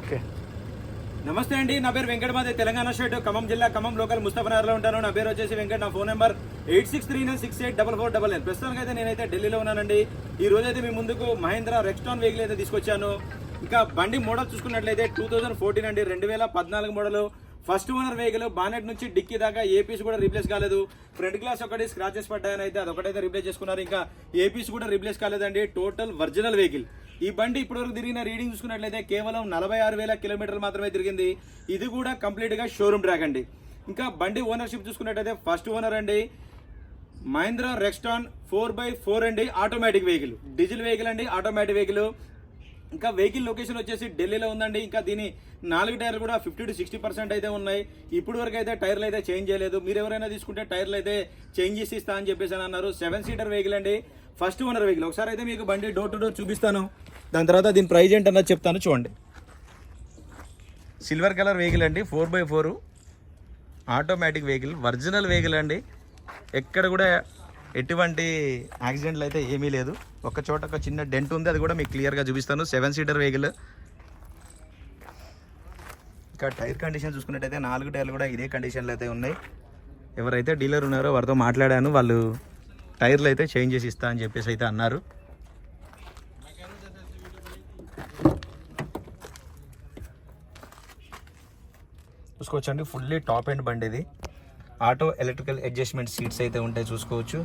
Okay. నమస్తే అండి నా పేరు వెంకటమాదే తెలంగాణ స్టేట్ ఖమ్మం జిల్లా ఖమ్మం లోకల్ ముస్తఫనగర్లో ఉంటాను. నా పేరు వచ్చేసి వెంకట నా phone number eight six three nine six eight double four double nine. ప్రస్తుతానికి అయితే నేనైతే ఢిల్లీలో ఉన్నానండి. ఈ రోజు అయితే మీ ముందుకు మహేంద్ర రెక్స్టాన్ వెహికల్ అయితే తీసుకొచ్చాను. ఇంకా బండి మోడల్ చూసుకున్నట్లయితే టూ థౌసండ్ ఫోర్టీన్ అండి. రెండు వేల పద్నాలుగు model. First owner vehicle bonnet నుంచి డిక్కీ దాకా ఏ పీస్ కూడా రీప్లేస్ కాలేదు. ఫ్రంట్ గ్లాస్ ఒకటి స్క్రాచెస్ పడ్డాయని అయితే అదొకటైతే రీప్లేస్ చేసుకున్నారు. ఇంకా ఏ పీస్ కూడా రీప్లేస్ కాలేదండి. టోటల్ ఒరిజినల్ వెహికల్ ఈ బండి ఇప్పటివరకు తిరిగిన రీడింగ్ చూసుకున్నట్లయితే కేవలం నలభై ఆరు వేల కిలోమీటర్లు మాత్రమే తిరిగింది. ఇది కూడా కంప్లీట్గా షోరూమ్ ట్రాక్ అండి. ఇంకా బండి ఓనర్షిప్ చూసుకున్నట్లయితే ఫస్ట్ ఓనర్ అండి. Mahindra Rexton four by four అండి. ఆటోమేటిక్ వెహికల్ డీజిల్ వెహికల్ అండి. ఆటోమేటిక్ వెహికల్ ఇంకా వెహికల్ లొకేషన్ వచ్చేసి ఢిల్లీలో ఉందండి. ఇంకా దీని నాలుగు టైర్లు కూడా ఫిఫ్టీ టు సిక్స్టీ పర్సెంట్ అయితే ఉన్నాయి. ఇప్పుడు వరకు అయితే టైర్లు అయితే చేంజ్ చేయలేదు. మీరు ఎవరైనా తీసుకుంటే టైర్లు అయితే చేంజ్ చేసి ఇస్తా అని చెప్పేసి అని అన్నారు. సెవెన్ సీటర్ వెహికల్ అండి. First owner vehicle. ఒకసారి అయితే మీకు బండి డోర్ టు డోర్ చూపిస్తాను. దాని తర్వాత దీని ప్రైజ్ ఏంటన్నది చెప్తాను చూడండి. సిల్వర్ కలర్ వెహికల్ అండి. Four by four. Automatic vehicle. Original vehicle అండి. ఎక్కడ కూడా ఎటువంటి యాక్సిడెంట్లు అయితే ఏమీ లేదు. ఒక చోట ఒక చిన్న డెంట్ ఉంది అది కూడా మీకు క్లియర్గా చూపిస్తాను. సెవెన్ సీటర్ వెహికల్ ఇంకా టైర్ కండిషన్ చూసుకున్నట్టయితే నాలుగు టైర్లు కూడా ఇదే కండిషన్లో అయితే ఉన్నాయి. ఎవరైతే డీలర్ ఉన్నారో వారితో మాట్లాడాను వాళ్ళు టైర్లు అయితే చేంజ్ చేసి ఇస్తా అని చెప్పేసి అయితే అన్నారు. చూసుకోవచ్చండి ఫుల్లీ టాప్ అండ్ బండి ఇది. ఆటో ఎలక్ట్రికల్ అడ్జస్ట్మెంట్ సీట్స్ అయితే ఉంటాయి చూసుకోవచ్చు.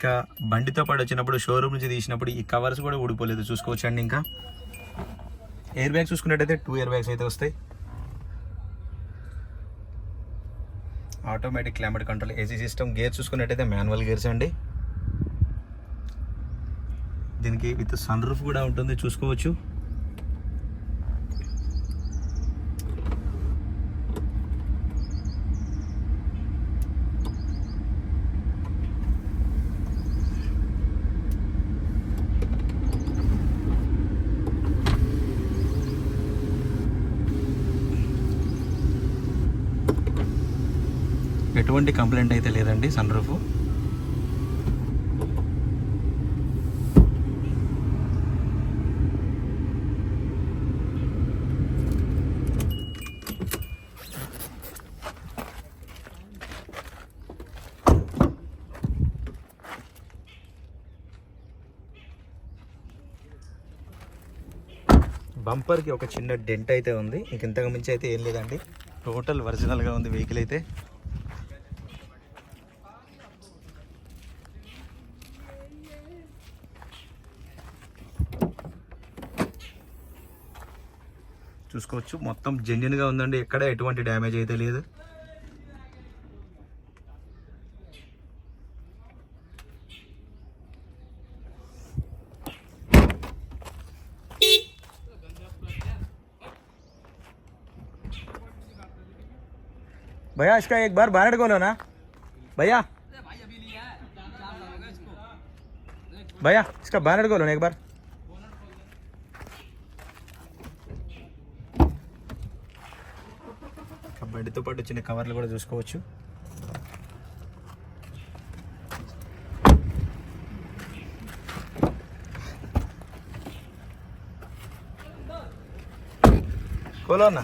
ఇంకా బండితో పాటు వచ్చినప్పుడు షోరూమ్ నుంచి తీసినప్పుడు ఈ కవర్స్ కూడా ఊడిపోలేదు. చూసుకోవచ్చు అండి ఇంకా. ఎయిర్ బ్యాగ్స్ చూసుకున్నట్టయితే టూ ఇయర్ బ్యాగ్స్ అయితే వస్తాయి. Automatic climate control AC system gear చూసుకున్నట్టయితే మాన్యువల్ గేర్స్ అండి. దీనికి విత్ సన్ రూఫ్ కూడా ఉంటుంది చూసుకోవచ్చు. ఎటువంటి కంప్లైంట్ అయితే లేదండి సన్ రూఫ్ బంపర్కి ఒక చిన్న డెంట్ అయితే ఉంది. ఇంక ఇంతకు మించి అయితే ఏం లేదండి. టోటల్ ఒరిజినల్గా ఉంది వెహికల్ అయితే. చూసుకోవచ్చు మొత్తం జెన్యున్గా ఉందండి ఎక్కడ ఎటువంటి డ్యామేజ్ అయితే లేదు भैया इसका एक बार बानट खोलो ना भैया भैया इसका बानट खोलो ना एक बार బండితో పాటు వచ్చిన కవర్లు కూడా చూసుకోవచ్చు. కోలో అన్న.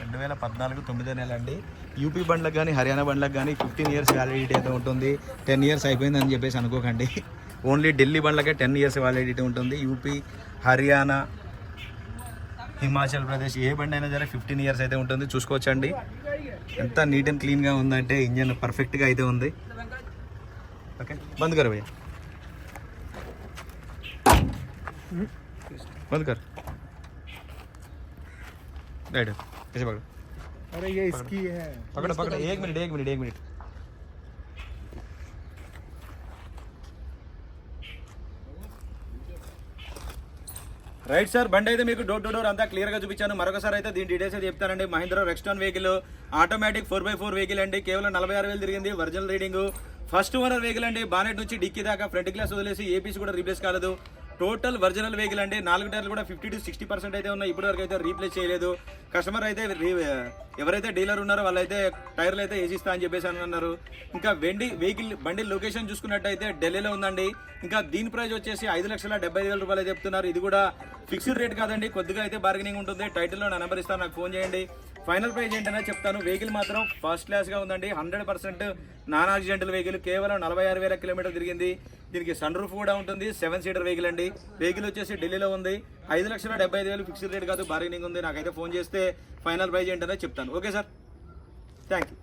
రెండు వేల పద్నాలుగు తొమ్మిదో నెల అండి. యూపీ బండ్లకు కానీ హర్యానా బండ్లకు కానీ ఫిఫ్టీన్ ఇయర్స్ వ్యాలిడిటీ అయితే ఉంటుంది. టెన్ ఇయర్స్ అయిపోయిందని చెప్పేసి అనుకోకండి. ఓన్లీ ఢిల్లీ బండ్లకే టెన్ ఇయర్స్ వ్యాలిడిటీ ఉంటుంది యూపీ హర్యానా హిమాచల్ ప్రదేశ్ ఏ బండి అయినా సరే ఫిఫ్టీన్ ఇయర్స్ అయితే ఉంటుంది చూసుకోవచ్చండి ఎంత నీట్ అండ్ క్లీన్గా ఉందంటే ఇంజన్ పర్ఫెక్ట్గా అయితే ఉంది ఓకే బంద్ కర్ భయ్యా బంద్ కర్ రైట్ कैसे पकड़ो अरे ये इसकी है पकड़ो पकड़ो एक मिनट एक मिनट एक मिनट రైట్ సార్ బండి అయితే మీకు డోర్ టు డోర్ అంతా క్లియర్గా చూపించాను. మరొకసారి అయితే దీని డీటెయిల్స్ అయితే చెప్తానండి. Mahindra Rexton vehicle automatic four by four vehicle అండి. కేవలం నలభై ఆరు వేలు తిరిగింది. Original reading first owner vehicle అండి. బానెట్ నుంచి డిక్కీ దాకా ఫ్రంట్ గ్లాస్ వదిలేసి ఏపీస్ కూడా రీప్లేస్ కాలేదు. టోటల్ ఒరిజినల్ వెహికల్ అండి. నాలుగు టైర్లు కూడా ఫిఫ్టీ టు సిక్స్టీ పర్సెంట్ అయితే ఉన్నాయి. ఇప్పటి వరకు అయితే రీప్లేస్ చేయలేదు. కస్టమర్ అయితే రీ- ఎవరైతే డీలర్ ఉన్నారో వాళ్ళైతే టైర్లు అయితే వేసిస్తా అని చెప్పేసి అని అన్నారు. ఇంకా వెండి వెహికల్ బండి లొకేషన్ చూసుకున్నట్టయితే ఢిల్లీలో ఉందండి. ఇంకా దీని ప్రైస్ వచ్చేసి ఐదు లక్షల డెబ్బై ఐదు వేల రూపాయలు చెప్తున్నారు. ఇది కూడా ఫిక్స్డ్ రేట్ కాదండి. కొద్దిగా అయితే బార్గెనింగ్ ఉంటుంది. టైటిల్లో నా నెంబర్ ఇస్తాను. నాకు ఫోన్ చేయండి. ఫైనల్ ప్రైజ్ ఏంటనే చెప్తాను. వెహికల్ మాత్రం ఫస్ట్ క్లాస్గా ఉందండి. Hundred percent non accidental vehicle. కేవలం నలభై ఆరు వేల కిలోమీటర్ తిరిగింది. దీనికి సన్ రూఫ్ కూడా ఉంటుంది. సెవెన్ సీటర్ వెహికల్ అండి. వెహికల్ వచ్చేసి ఢిల్లీలో ఉంది. ఐదు లక్షల డెబ్బై ఐదు వేలు ఫిక్స్డ్ రేట్ కాదు. బార్గెనింగ్ ఉంది. నాకైతే ఫోన్ చేస్తే ఫైనల్ ప్రైజ్ ఏంటనే చెప్తాను. Okay sir. Thank you